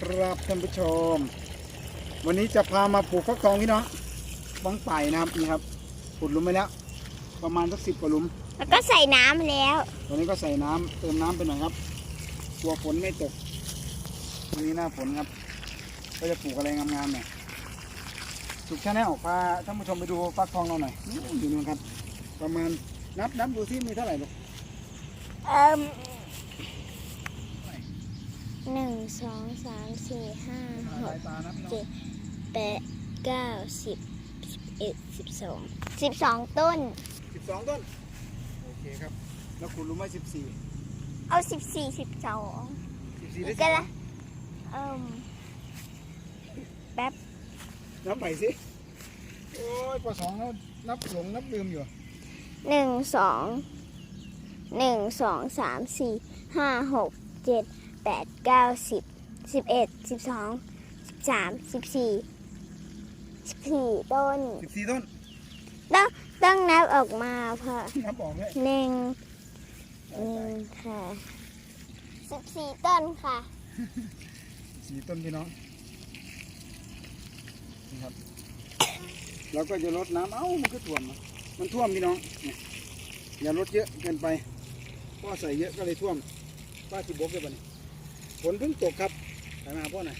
ครับท่านผู้ชม วันนี้จะพามาปลูกฟักทองพี่น้องบ้องไป่นะครับนี่ครับขุดหลุมไปแล้ว ประมาณสักสิบกว่าหลุม แล้วก็ใส่น้ำแล้วตอนนี้ก็ใส่น้ำเติมน้ำไปหน่อยครับกลัวฝนไม่ตกวันนี้หน้าฝนครับ ก็จะปลูกอะไรงามๆหน่อยสุกชาแนลพาท่านผู้ชมไปดูฟักทองเราหน่อยนู่นอยู่นู่นครับ ประมาณนับนับดูซิมีเท่าไหร่ลูก เอิ่ม หนึ่งสองสามสี่ห้าหสากยตานับพี่น้องเจ็ดแปดเก้าสิบสิบเอ็ดสิบสองสิบสองต้นสิบสองต้น โอเคครับ แล้วขุดหลุมไว้สิบสี่เอาสิบสี่สิบสองสิบสี่ได้ก็สิบละเอิ่มแป๊บนับใหม่สิ โอ้ยปสองแล้วนับหลงนับลืมอยู่หนึ่งสองหนึ่งสองสามสี่ห้าหกเจ็ด แปดเก้าสิบสิบเอ็ดสิบสองสิบสามสิบสี่สิบสี่ต้น สิบสี่ต้นต้องนับออกมาพอนับออกเลยหนึ่งหนึ่งค่ะสิบสี่ต้นค่ะสี่ต้นพี่น้องนี่ครับเราก็จะลดน้ำเอ้ามันก็ท่วมอะมันท่วมพี่น้องเนี่ยอย่าลดเยอะเกินไปเพราะใส่เยอะก็เลยท่วมป้าจิบกเลยบัดนี้ ฝนเพิ่งตกครับไปมาหาพ่อหน่อย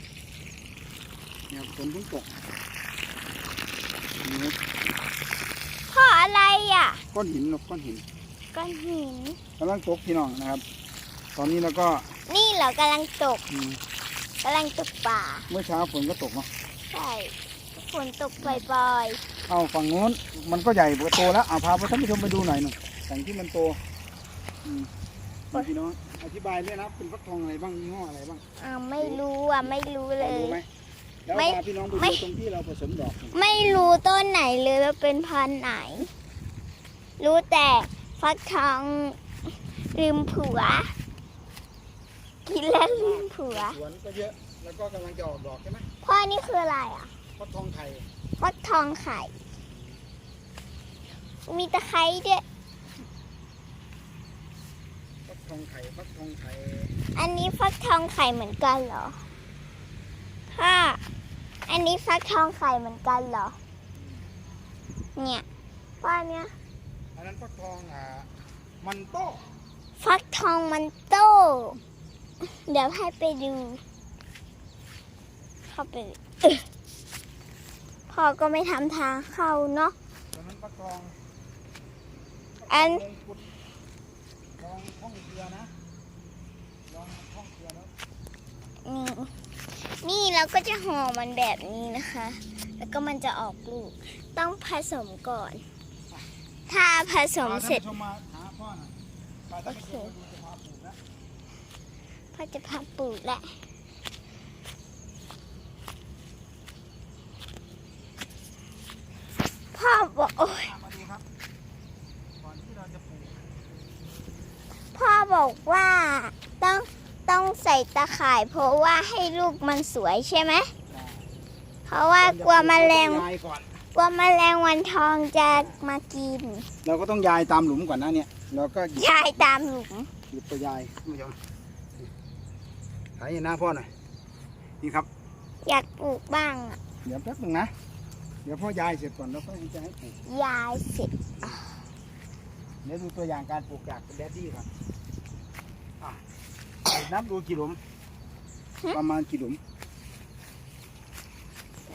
เนี่ยฝนเพิ่งตกนี่ครับพ่ออะไรอะ ก้อนหินเนอะก้อนหินก้อนหิน กำลังตกพี่น้องนะครับ ตอนนี้เราก็นี่เหรอกำลังตกอืมกำลังตกป่าเมื่อเช้าฝนก็ตกเนาะใช่ฝนตกปล่อยเอาฝั่งโน้นมันก็ใหญ่กว่าโตแล้วเอาพาท่านผู้ชมไปดูหน่อยหนึ่งแต่งที่มันโตอืมนี่ พี่น้องอธิบายด้วยนะเป็นฟักทองอะไรบ้างยี่ห้ออะไรบ้างๆอ่าไม่รู้อะไม่รู้เลพอยรู้ไหมแล้วไม่พาพี่น้องไปไม่ ดูตรงที่เราผสมดอกไม่รู้ต้นไหนเลยว่าเป็นพันธุ์ไหน รู้แต่ฟักทองลืมผัว กินแล้วลืมผัว สวนก็เยอะแล้วก็กำลังจะออกดอกใช่ไหมพ่อนี่คืออะไรอะ ฟักทองไทยฟักทองไข่ มีตะไคร้ด้วยฟัก ทองไข่ฟักทองไทยอันนี้ฟักทองไข่เหมือนกันเหรอพ่ออันนี้ฟักทองไข่เหมือนกันเหรอ เนี่ยพ่อเนี่ยอันนั้นฟักทองอ่ามันโตฟักทองมันโต เดี๋ยวให้ไปดู เข้าไปเอ้ยพ่อก็ไม่ทำทางเข้าเนาะตอนนั้นฟักทองอันมงกุฎล องท่องเรือนะลองท่องเรือแล้วนี่นี่เราก็จะห่อมันแบบนี้นะคะ แล้วก็มันจะออกลูก ต้องผสมก่อน ถ้าผสมเสร็จพาท่านผู้ชมมาหาพ่อหน่อยพาท่านผู้ชมมาดูจะพาปลูกนะพ่อจะพับปลูกแหละพ่อบอกโอ้ย ตามมาดูครับ ก่อนที่เราจะปลูก พ่อ บอกว่าต้องต้องใส่ตะข่าย เพราะว่าให้ลูกมันสวยใช่ไหม เพราะว่ากลัวแมลงยายก่อน กลัวแมลงวันทองจะมากินเราก็ต้องยายตามหลุมก่อนนะเนี่ย เราก็หยิบยายตามหลุมหยิบไปยายท่านผู้ชมถ่ายหน้าพ่อหน่อย นี่ครับ อยากปลูกบ้างอะเดี๋ยวแป๊บหนึงนะ เดี๋ยวพ่อยายเสร็จก่อนแล้วก็จะให้ปลูกยายเสร็จ เดี๋ยวดูตัวอย่างการปลูกจากแดดดี้ก่อนอะ นับดูกี่หลุม ประมาณกี่หลุม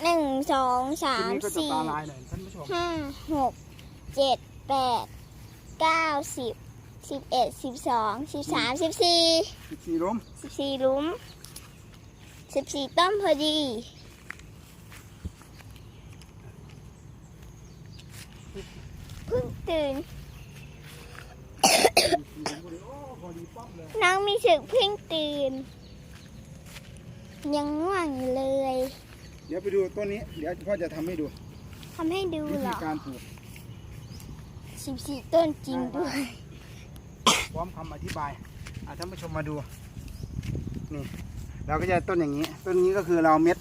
หนึ่งสองสาทีมนี้ก็จะสี่ตาลายหน่อยท่านผู้ชมห้าหกเจ็ดแปดเก้าสิบสิบเอ็ดสิบสองสิบสามสิบสี่สิบสี่หลุมสิบสี่หลุมสิบสี่ต้นพอดี เพิ่งตื่นสี่หลุม น้องมีสึกเพิ่งตื่น ยังง่วงอยู่เลย เดี๋ยวไปดูต้นนี้ เดี๋ยวพ่อจะทำให้ดูทำให้ดูวิเหรธีอการปลูกสิบสี่ต้นจริงด้วย พร้อมคำอธิบายอะท่านผู้ชมมาดูนี่เราก็จะต้นอย่างนี้ ต้นนี้ก็คือเราเม็ด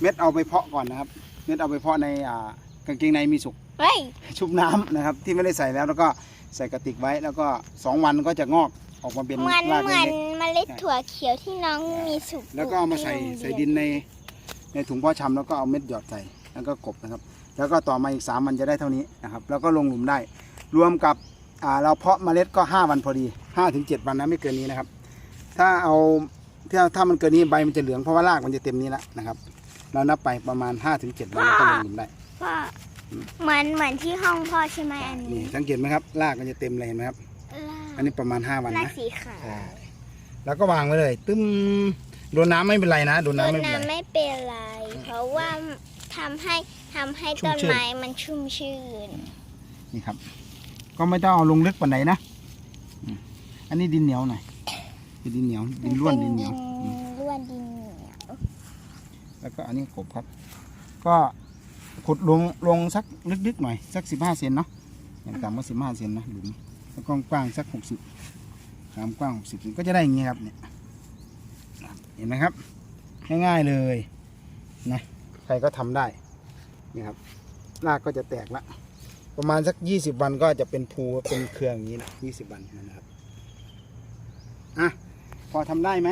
เม็ดเอาไปเพาะก่อนนะครับ เม็ดเอาไปเพาะในอ่ากางเกงในมีสุก เฮ้ย ชุบน้ำนะครับที่ไม่ได้ใส่แล้วแล้วก็ใส่กระติกไว้แล้วก็สองวันก็จะงอก ออกมาเป็นเหมือนรากเหมือนเล็กเมล็ดถั่วเขียวที่น้องมีสุกๆแล้วก็เอามาใส่ใส่ดินในในถุงเพาะชำแล้วก็เอาเม็ดหยอดใส่แล้วก็กบนะครับ แล้วก็ต่อมาอีกสามวันจะได้เท่านี้นะครับ แล้วก็ลงหลุมได้ รวมกับอ่าเราเพาะเมล็ดก็ห้าวันพอดีห้าถึงเจ็ดวันนะไม่เกินนี้นะครับ ถ้าเอาถ้าถ้ามันเกินนี้ใบมันจะเหลืองเพราะว่ารากมันจะเต็มนี้แล้วนะครับ เรานับไปประมาณห้าถึงเจ็ดวันแล้วก็ลงหลุมได้ พ่อเหมือนเหมือนที่ห้องพ่อใช่ไหมอันนี่นี้สังเกตไหมครับรากมันจะเต็มเลยเห็นไหมครับ อันนี้ประมาณห้าวันลายนะสีขาวใช่แล้วก็วางไว้เลย ตึ้มโดนน้ำไม่เป็นไรนะโดนต้น้ำนไม่เป็นไร น้ำไม่เป็นไร เพราะว่าทำให้ทำให้ชุ่ต้มนชื่นไม้มันชุ่มชื่น นี่ครับ ก็ไม่ต้องเอาลงลึกปานไหนนะอืมอันนี้ดินเหนียวหน่อยเป็นดินเหนียวดินร่วนดินเหนียวอืมร่วนดินเหนียวแล้วก็อันนี้กบครับ ก็ขุดลงลงสักลึกๆหน่อยสักสิบห้าเซนเนาะอย่างต่ำก็สิบห้าเซนนะหลุม แล้วก็กว้างสักหกสิบความกว้างหกสิบเซนก็จะได้อย่างนี้ครับเนี่ยเห็นไหมครับ ง่ายๆเลยนะใครก็ทำได้นี่ครับรากก็จะแตกละ ประมาณสักยี่สิบวันก็จะเป็นภูเป็นเครืออย่างนี้นะยี่สิบวันนะครับอะพอทำได้ไหม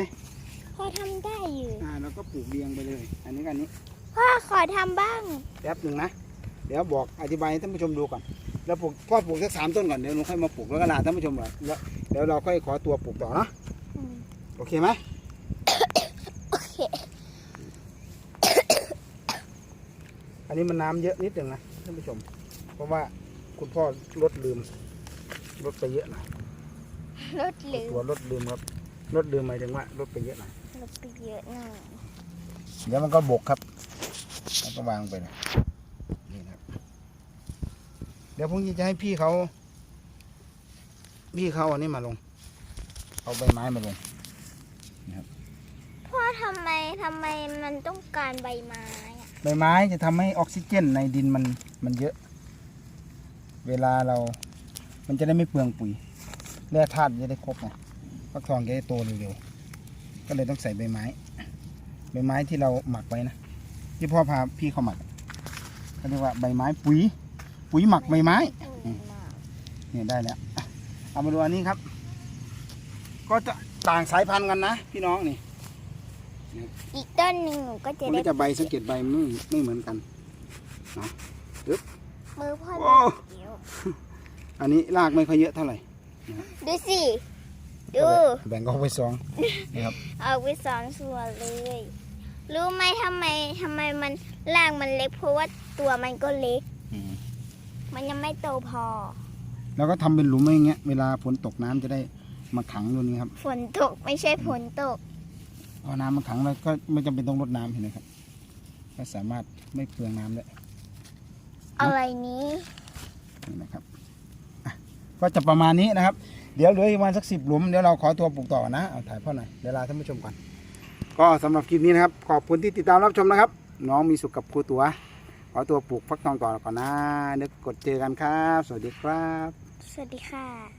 พ่อทำได้อยู่อ่าแล้วก็ปลูกเรียงไปเลย อันนี้กับอันนี้พ่อขอทำบ้างแป๊บหนึ่งนะเดี๋ยวบอกอธิบายให้ท่านผู้ชมดูก่อน แล้วปลูกพ่อปลูกสักสามต้นก่อนเดี๋ยวลุงค่อยมาปลูกแล้วก็ลาท่านผู้ชมก่อนแล้วเดี๋ยวเราค่อยขอตัวปลูกต่อเนาะอืมโอเคไหมโอเค อันนี้มันน้ำเยอะนิดหนึ่งนะท่านผู้ชม เพราะว่าคุณพ่อลดลืมลดไปเยอะหน่อยลดเหลือตัวลดลืมครับลดลืมหมายถึงว่าลดไปเยอะหน่อยลดไปเยอะหน่อยเดี๋ยวมันก็บกครับแล้วก็วางไปนะนี่นะครับเดี๋ยวพรุ่งนี้จะให้พี่เขา พี่เขาเอันนี้มาลง เอาใบไม้มาลงพ่อทำไมทำไมมันต้องการใบไม้อะใบไม้จะทำให้ออกซิเจนในดินมันมันเยอะ เวลาเรา มันจะได้ไม่เปลืองปุ๋ยแร่ธาตุจะได้ครบไงฟักทองจะได้โตเร็วๆก็เลยต้องใส่ใบไม้ ใบไม้ที่เราหมักไว้นะที่พ่อพาพี่เขาหมักเขาเรียกว่าใบไม้ปุ๋ย ปุ๋ยหมักใบไม้อืมมากเนี่ยได้แล้วอะเอามาดูอันนี้ครับ ก็จะต่างสายพันธุ์กันนะ พี่น้องนี่อีกต้นหนึ่งหนูก็จะมันได้ก็จะใบสังเกตใบไม่ไม่เหมือนกันมือพ่อโอ้ เดียวอันนี้รากไม่ค่อยเยอะเท่าไหร่ดูสิ ดู แบ่งก็ไปสองนะครับเอาไปสองส่วนเลย รู้ไหมทำไมทำไมมันร่างมันเล็ก เพราะว่าตัวมันก็เล็ก มันยังไม่โตพอ แล้วก็ทำเป็นหลุมไว้อย่างเงี้ยเวลาฝนตกน้ำจะได้มาขังตรงนี้ครับฝนตกไม่ใช่ฝนตก เอาน้ำมาขังแล้วก็ไม่จำเป็นต้องรดน้ำเห็นไหมครับก็สามารถไม่เปลืองน้ำได้ อะไรนี้ นี่นะครับอะก็จะประมาณนี้นะครับ เดี๋ยวเหลืออีกประมาณสักสิบหลุม เดี๋ยวเราขอตัวปลูกต่อนะ เอาถ่ายพ่อหน่อย เดี๋ยวลาท่านผู้ชมก่อน ก็สำหรับคลิปนี้นะครับ ขอบคุณที่ติดตามรับชมนะครับ น้องมีสุขกับครูตัวข อตัวปลูกฟักทองก่อนก่อนนะนึกกดเจอกันครับ สวัสดีครับ สวัสดีค่ะ